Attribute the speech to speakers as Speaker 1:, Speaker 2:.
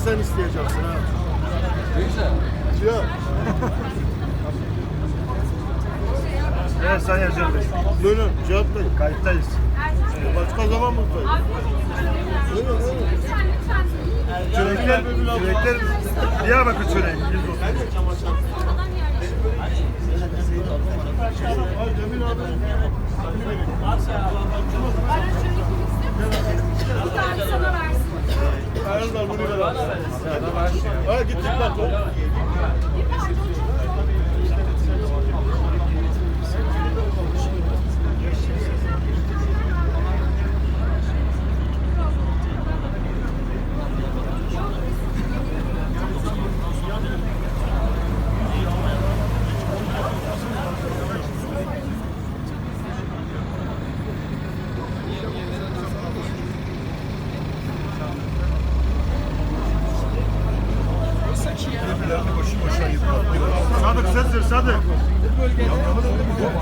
Speaker 1: isteyeceksin ha.
Speaker 2: Neyse.
Speaker 1: Cihan.
Speaker 3: Evet Sayın Ercan Bey.
Speaker 1: Buyurun Cihat Bey.
Speaker 3: Kayıttayız.
Speaker 1: Başka zaman buradayız. Buyurun buyurun.
Speaker 3: Çörekler, çörekler Diyarbakır çöreği.
Speaker 1: Cemil abi. Var bunu ver. Ha gittik bak.
Speaker 3: Sestir Sadık.
Speaker 1: Yok mu?